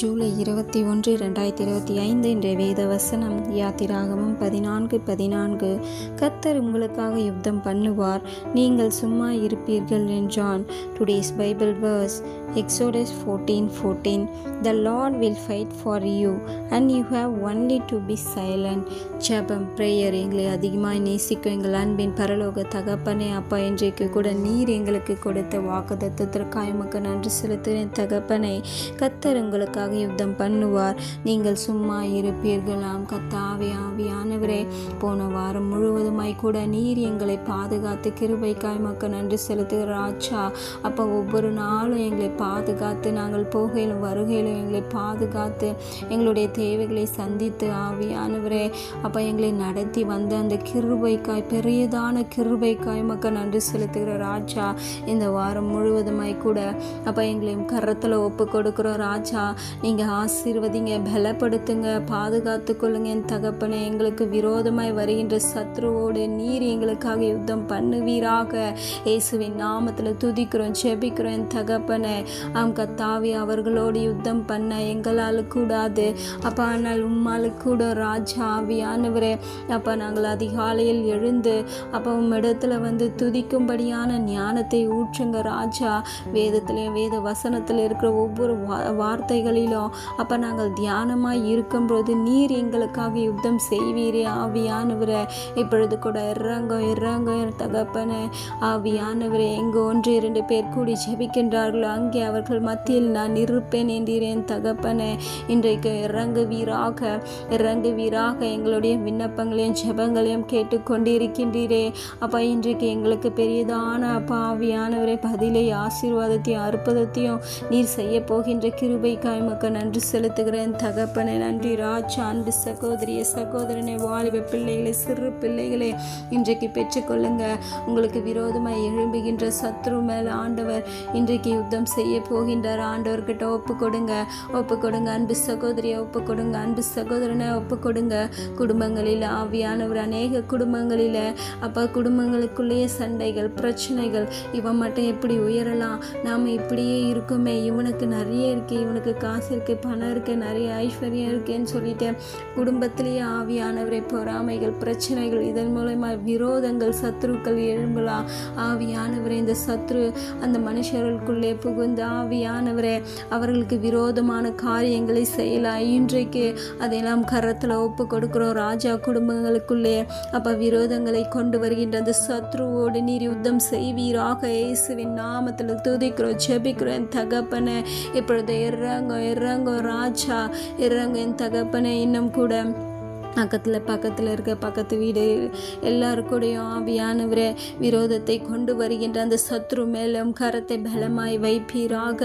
ஜூலை இருபத்தி ஒன்று ரெண்டாயிரத்தி இருபத்தி ஐந்து இன்றைய வேத வசனம் யாத்திராகமும் பதினான்கு பதினான்கு. கத்தர் உங்களுக்காக யுத்தம் பண்ணுவார். நீங்கள் சும்மா இருப்பீர்கள் என்றான். Today's Bible verse Exodus fourteen fourteen the Lord will fight for you and you have only to be silent ஜெபம் ப்ரேயர் எங்களை அதிகமாக நேசிக்கும் எங்கள் அன்பின் பரலோக தகப்பனே அப்பா இன்றைக்கு கூட நீர் எங்களுக்கு கொடுத்த வாக்குதத்திற்காக உமக்கு நன்றி செலுத்துகிறேன் தகப்பனே. கத்தர் உங்களுக்கு உங்களுக்காக யுத்தம் பண்ணுவார். நீங்கள் சும்மா இருப்பீர்களாம். கத்தாவே ஆவியானவரே போன வாரம் முழுவதுமாய் கூட நீர் எங்களை பாதுகாத்து கிருபைக்காய் மக்கள் நன்றி செலுத்துகிற ஆச்சா அப்போ ஒவ்வொரு நாளும் எங்களை பாதுகாத்து நாங்கள் போகையிலும் வருகையிலும் எங்களை பாதுகாத்து எங்களுடைய தேவைகளை சந்தித்து ஆவியானவரே அப்போ எங்களை நடத்தி வந்த அந்த கிருபைக்காய் பெரியதான கிருபைக்காய் மக்க நன்றி செலுத்துகிற ராஜா இந்த வாரம் முழுவதுமாய் கூட அப்போ எங்களை கரத்தில் ஒப்பு கொடுக்குறோம் ராஜா நீங்கள் ஆசீர்வதிங்க பலப்படுத்துங்க பாதுகாத்து கொள்ளுங்க என் தகப்பனே எங்களுக்கு விரோதமாய் வருகின்ற சத்ருவோடு நீர் எங்களுக்காக யுத்தம் பண்ணுவீராக. இயேசுவின் நாமத்தில் துதிக்கிறோம் செபிக்கிறோம் என் தகப்பனே. ஆம் கத்தாவி அவர்களோடு யுத்தம் பண்ண எங்களால் கூடாது. அப்போ ஆனால் உம்மால் கூட ராஜா ஆவியானவரே. அப்போ நாங்கள் அதிகாலையில் எழுந்து அப்போ உம்மிடத்துல வந்து துதிக்கும்படியான ஞானத்தை ஊற்றுங்க ராஜா. வேதத்திலையும் வேத வசனத்தில் இருக்கிற ஒவ்வொரு வார்த்தைகள் வார்த்தைகளிலும் அப்போ நாங்கள் தியானமாக இருக்கும்போது நீர் எங்களுக்காக யுத்தம் செய்வீரே ஆவியானவரே. இப்பொழுது கூட இறங்கும் இறங்கும் என் தகப்பனே. ஆவியானவரே எங்கு ஒன்று இரண்டு பேர் கூடி ஜெபிக்கின்றார்களோ அங்கே அவர்கள் மத்தியில் நான் இருப்பேன் என்றேன் தகப்பனே. இன்றைக்கு இறங்குவீராக இறங்குவீராக எங்களுடைய விண்ணப்பங்களையும் ஜெபங்களையும் கேட்டுக்கொண்டிருக்கின்றீரே. அப்பா இன்றைக்கு எங்களுக்கு பெரியதான அப்பா ஆவியானவரே பதிலை ஆசீர்வாதத்தையும் அற்புதத்தையும் நீர் செய்ய போகின்ற கிருபைக்காய் உமக்கு நன்றி செலுத்துகிறேன். தகப்பனை நன்றி. ராஜா அன்பு சகோதரிய சகோதரனை வாலிப பிள்ளைகளை சிறு பிள்ளைகளை இன்றைக்கு பெற்றுக்கொள்ளுங்க. உங்களுக்கு விரோதமாக எழும்புகின்ற சத்ரு மேல் ஆண்டவர் இன்றைக்கு யுத்தம் செய்ய போகின்றார். ஆண்டவர்கிட்ட ஒப்பு கொடுங்க. ஒப்பு கொடுங்க. அன்பு சகோதரியை ஒப்பு கொடுங்க. அன்பு சகோதரனை ஒப்பு கொடுங்க. குடும்பங்களில் ஆவியானவர் அநேக குடும்பங்களில் அப்போ குடும்பங்களுக்குள்ளேயே சண்டைகள் பிரச்சனைகள் இவன் மட்டும் எப்படி உயரலாம்? நாம் இப்படியே இருக்குமே. இவனுக்கு நிறைய இருக்கு. இவனுக்கு காசு இருக்குது பணம் இருக்குது நிறைய ஐஸ்வர்யம் இருக்கேன்னு சொல்லிட்டு குடும்பத்திலேயே ஆவியானவரை பொறாமைகள் பிரச்சனைகள் இதன் மூலயமா விரோதங்கள் சத்ருக்கள் எழும்பலாம் ஆவியானவரே இந்த சத்ரு அந்த மனுஷர்களுக்குள்ளே புகுந்து ஆவியானவரே அவர்களுக்கு விரோதமான காரியங்களை செய்யலாம் இன்றைக்கு அதையெல்லாம் கரத்தில் ஒப்பு கொடுக்குறோம். ராஜா குடும்பங்களுக்குள்ளே அப்போ விரோதங்களை கொண்டு வருகின்ற அந்த சத்ருவோடு நீர் யுத்தம் செய்வீராக. இயேசுவின் நாமத்தில் துதிக்கிறோம் ஜெபிக்கிறோம். என் தகப்பனை இப்பொழுது இறங்க இறங்க ராஜா. இறங்க என் தகப்பனை. இன்னும் கூட பக்கத்தில் பக்கத்தில் இருக்க பக்கத்து வீடு எல்லாருக்கூடையும் ஆவியானவரே விரோதத்தை கொண்டு வருகின்ற அந்த சத்ரு மேலும் கரத்தை பலமாய் வைப்பீராக.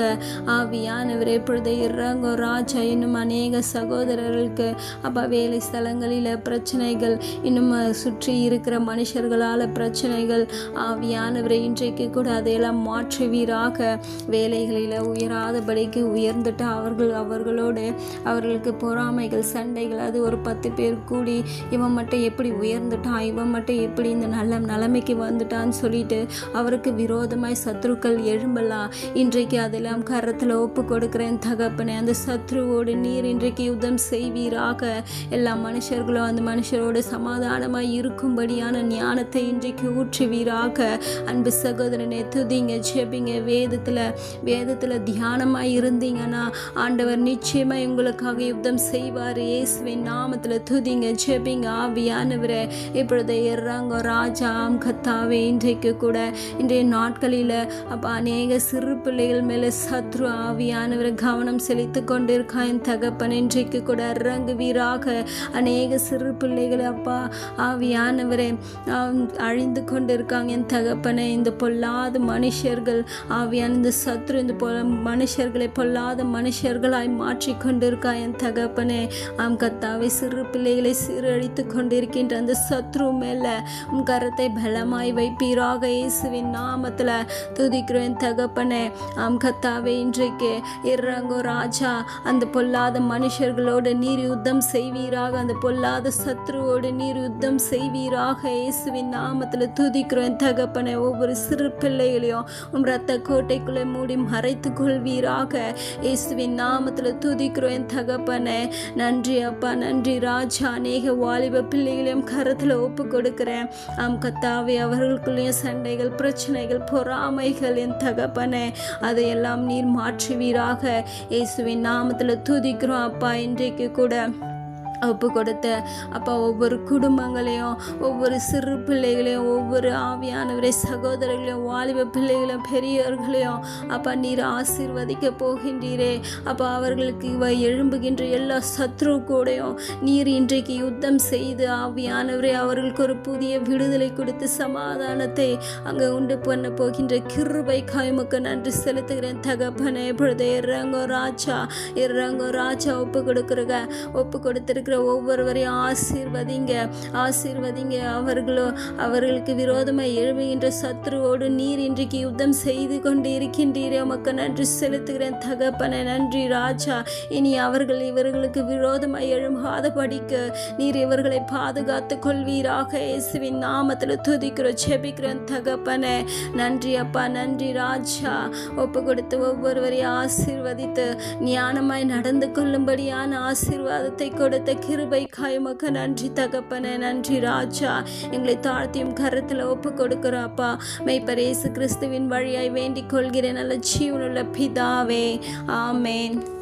ஆவியானவரே இப்பொழுது இறங்கோ ராஜா. இன்னும் அநேக சகோதரர்களுக்கு அப்போ வேலை ஸ்தலங்களில் பிரச்சனைகள் இன்னும் சுற்றி இருக்கிற மனுஷர்களால் பிரச்சனைகள் ஆவியானவரை இன்றைக்கு கூட அதையெல்லாம் மாற்றுவீராக. வேலைகளில் உயராதபடிக்கு உயர்ந்துட்டு அவர்கள் அவர்களோடு அவர்களுக்கு பொறாமைகள் சண்டைகள் அது ஒரு பத்து பேர் கூடி இவன் மட்டும் எப்படி உயர்ந்துட்டான் இவன் மட்டும் எப்படி இந்த நல்ல நிலைமைக்கு வந்துட்டான்னு சொல்லிட்டு அவருக்கு விரோதமாய் சத்ருக்கள் எழும்பலாம் இன்றைக்கு அதெல்லாம் கரத்தில் ஒப்பு கொடுக்குறேன் தகப்பனே. அந்த சத்ருவோடு நீர் இன்றைக்கு யுத்தம் செய்வீராக. எல்லா மனுஷர்களும் அந்த மனுஷரோடு சமாதானமாக இருக்கும்படியான ஞானத்தை இன்றைக்கு ஊற்றுவீராக. அன்பு சகோதரனை துதிங்க ஜெபிங்க. வேதத்தில் வேதத்தில் தியானமாக இருந்தீங்கன்னா ஆண்டவர் நிச்சயமாக உங்களுக்காக யுத்தம் செய்வார். இயேசுவின் நாமத்தில் துதி துதிங்க ஜெபிங்க ஆவியானவரே. இப்பொழுது இறங்க ராஜாம் கத்தாவே இன்றைக்கு கூட இன்றைய நாட்களில் அப்போ அநேக சிறு பிள்ளைகள் மேலே சத்ரு ஆவியானவரை கவனம் செலுத்தி கொண்டிருக்கா என் தகப்பன். இன்றைக்கு கூட இறங்குவீராக அநேக சிறு பிள்ளைகள் அப்பா ஆவியானவரே அழிந்து கொண்டிருக்காங்க என் தகப்பனை. இந்த பொல்லாத மனுஷர்கள் ஆவியான இந்த சத்ரு இந்த பொ மனுஷர்களை பொல்லாத மனுஷர்களாய் மாற்றிக்கொண்டிருக்கா என் தகப்பனே. ஆம் கத்தாவை சிறு பிள்ளை பிள்ளைகளை சீரழித்து கொண்டிருக்கின்ற அந்த சத்ரு மேல உன் கரத்தை பலமாய் வைப்பீராக இயேசுவின் நாமத்துல துதிக்கிறேன் தகப்பனே ஆம் கத்தாவே இன்றைக்கு இறங்கோ ராஜா அந்த பொல்லாத மனுஷர்களோடு நீர் யுத்தம் செய்வீராக அந்த பொல்லாத சத்ருவோடு நீர் யுத்தம் செய்வீராக இயேசுவின் நாமத்துல துதிக்கிறேன் தகப்பனே ஒவ்வொரு சிறு பிள்ளைகளையும் உம் ரத்த கோட்டைக்குள்ளே மூடி மறைத்து கொள்வீராக இயேசுவின் நாமத்துல துதிக்கிறேன் தகப்பனே நன்றி அப்பா நன்றி ராஜா. அநேக வாலிப பிள்ளைகளையும் கருத்தில் ஒப்பு கொடுக்கிறேன் ஆம் கத்தாவே அவர்களுக்குள்ளேயும் சண்டைகள் பிரச்சனைகள் பொறாமைகள் என் தகப்பனே அதையெல்லாம் நீர் மாற்றுவீராக இயேசுவின் நாமத்தில் துதிக்கிறோம் அப்பா இன்றைக்கு கூட ஒப்பு கொடுத்த அப்பா ஒவ்வொரு குடும்பங்களையும் ஒவ்வொரு சிறு பிள்ளைகளையும் ஒவ்வொரு ஆவியானவரை சகோதரர்களையும் வாலிப பிள்ளைகளையும் பெரியவர்களையும் அப்பா நீர் ஆசீர்வதிக்க போகின்றீரே. அப்பா அவர்களுக்கு இவ எழும்புகின்ற எல்லா சத்ரு கூடையும் நீர் இன்றைக்கு யுத்தம் செய்து ஆவியானவரே அவர்களுக்கு ஒரு புதிய விடுதலை கொடுத்து சமாதானத்தை அங்கே உண்டு பண்ண போகின்ற கிருபை காய்முக்கு நன்றி செலுத்துகிறேன். தகப்பனே பொழுது இறங்கோ ராஜா இறங்கோ ராஜா ஒப்பு கொடுக்குறங்க ஒப்பு இருக்கிற ஒவ்வொருவரையும் ஆசீர்வதிங்க. ஆசீர்வதிங்க. அவர்களோ அவர்களுக்கு விரோதமாக எழுவுகின்ற சத்ருவோடு நீர் இன்றைக்கு யுத்தம் செய்து கொண்டு இருக்கின்றீரே உமக்கு நன்றி செலுத்துகிறேன். தகப்பனை நன்றி ராஜா. இனி அவர்கள் இவர்களுக்கு விரோதமாக எழும்பாத படிக்க நீர் இவர்களை பாதுகாத்து கொள்வீராக. இயேசுவின் நாமத்தில் துதிக்கிறோம் செபிக்கிறேன் தகப்பனை நன்றி அப்பா நன்றி ராஜா. ஒப்பு கொடுத்து ஒவ்வொருவரையும் ஆசீர்வதித்து ஞானமாய் நடந்து கொள்ளும்படியான ஆசீர்வாதத்தை கொடுத்த கிருபை மக்க நன்றி தகப்பனே நன்றி ராஜா. எங்களை தாழ்த்தியும் கருத்தில் ஒப்பு கொடுக்குறாப்பா மெய்ப்பர் மெய்ப்பரேசு கிறிஸ்துவின் வழியாய் வேண்டிக் கொள்கிறேன் நல்ல ஜீவனுள்ள பிதாவே. ஆமேன்.